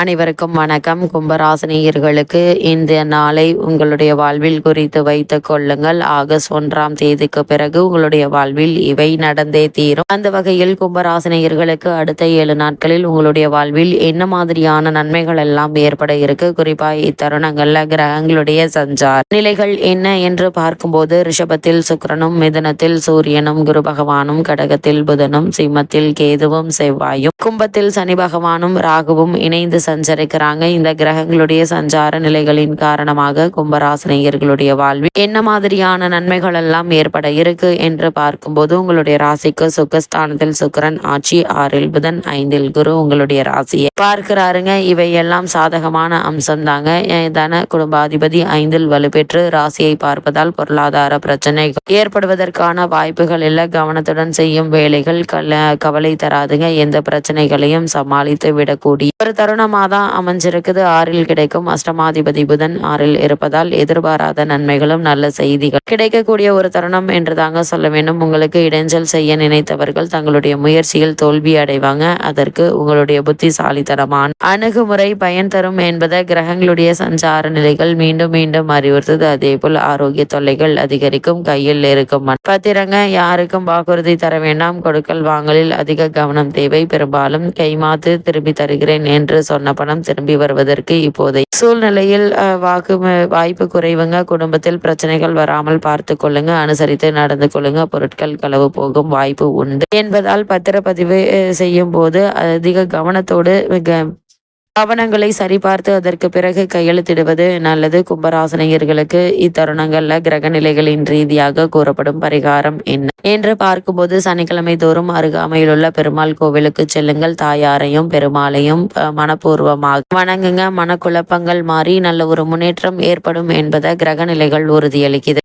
அனைவருக்கும் வணக்கம். கும்பராசினியர்களுக்கு இந்த நாளை உங்களுடைய வாழ்வில் குறித்து வைத்து கொள்ளுங்கள். ஆகஸ்ட் ஒன்றாம் தேதிக்கு பிறகு உங்களுடைய வாழ்வில் இவை நடந்தே தீரும். அந்த வகையில் கும்பராசினியர்களுக்கு அடுத்த ஏழு நாட்களில் உங்களுடைய வாழ்வில் என்ன மாதிரியான நன்மைகள் எல்லாம் ஏற்பட இருக்கு? குறிப்பா இத்தருணங்கள்ல கிரகங்களுடைய சஞ்சார் நிலைகள் என்ன என்று பார்க்கும்போது ரிஷபத்தில் சுக்கரனும் மிதனத்தில் சூரியனும் குரு பகவானும் கடகத்தில் புதனும் சிம்மத்தில் கேதுவும் செவ்வாயும் கும்பத்தில் சனி பகவானும் ராகுவும் இணைந்து சஞ்சரிக்கிறாங்க. இந்த கிரகங்களுடைய சஞ்சார நிலைகளின் காரணமாக கும்பராசினியர்களுடைய வாழ்வில் என்ன மாதிரியான நன்மைகள் எல்லாம் ஏற்பட இருக்கு என்று பார்க்கும்போது உங்களுடைய ராசிக்கு சுகஸ்தானத்தில் சுக்கிரன் ஆட்சி ஆறில் புதன் ஐந்தில் குரு உங்களுடைய ராசியை பார்க்கிறாருங்க. இவை எல்லாம் சாதகமான அம்சம் தாங்க தன குடும்பாதிபதி ஐந்தில் வலுப்பெற்று ராசியை பார்ப்பதால் பொருளாதார பிரச்சனைகள் ஏற்படுவதற்கான வாய்ப்புகள் இல்ல. கவனத்துடன் செய்யும் வேலைகள் கல கவலை தராதுங்க. எந்த பிரச்சனைகளையும் சமாளித்து விடக்கூடிய ஒரு தருணமாக தான் அமைஞ்சிருக்குது. ஆறில் கிடைக்கும் அஷ்டமாதிபதி புதன் ஆறில் இருப்பதால் எதிர்பாராத நன்மைகளும் நல்ல செய்திகள். கிடைக்கக்கூடிய ஒரு தருணம் என்று தாங்க சொல்ல வேண்டும். உங்களுக்கு இடைஞ்சல் செய்ய நினைத்தவர்கள் தங்களுடைய முயற்சியில் தோல்வி அடைவாங்க. அதற்கு உங்களுடைய புத்திசாலித்தனமான அணுகுமுறை பயன் தரும் என்பதை கிரகங்களுடைய சஞ்சார நிலைகள் மீண்டும் மீண்டும் அறிவுறுத்தது. அதே போல் ஆரோக்கிய தொல்லைகள் அதிகரிக்கும் கையில் இருக்கும் பத்திரங்க யாருக்கும் வாக்குறுதி தர வேண்டாம். கொடுக்கல் வாங்கலில் அதிக கவனம் தேவை. பெரும்பாலும் கைமாத்து திரும்பி தருகிறேன் என்று சொன்ன பணம் திரும்பி வருவதற்கு இப்போதை சூழ்நிலையில் வாக்கு வாய்ப்பு குறைவுங்க. குடும்பத்தில் பிரச்சனைகள் வராமல் பார்த்து கொள்ளுங்க. அனுசரித்து நடந்து கொள்ளுங்க. பொருட்கள் களவு போகும் வாய்ப்பு உண்டு. என்பதால் பத்திரப்பதிவு செய்யும் போது அதிக கவனத்தோடு ஆவணங்களை சரிபார்த்து அதற்கு பிறகு கையெழுத்திடுவது நல்லது. கும்பராசனையர்களுக்கு இத்தருணங்கள்ல கிரக நிலைகளின் ரீதியாக கூறப்படும் பரிகாரம் என்ன? என்று பார்க்கும்போது சனிக்கிழமை தோறும் அருகாமையில் உள்ள பெருமாள் கோவிலுக்கு செல்லுங்கள். தாயாரையும் பெருமாளையும் மனப்பூர்வமாக வணங்குங்க. மனக்குழப்பங்கள் மாறி நல்ல ஒரு முன்னேற்றம் ஏற்படும் என்பதை கிரக நிலைகள் உறுதியளிக்குது.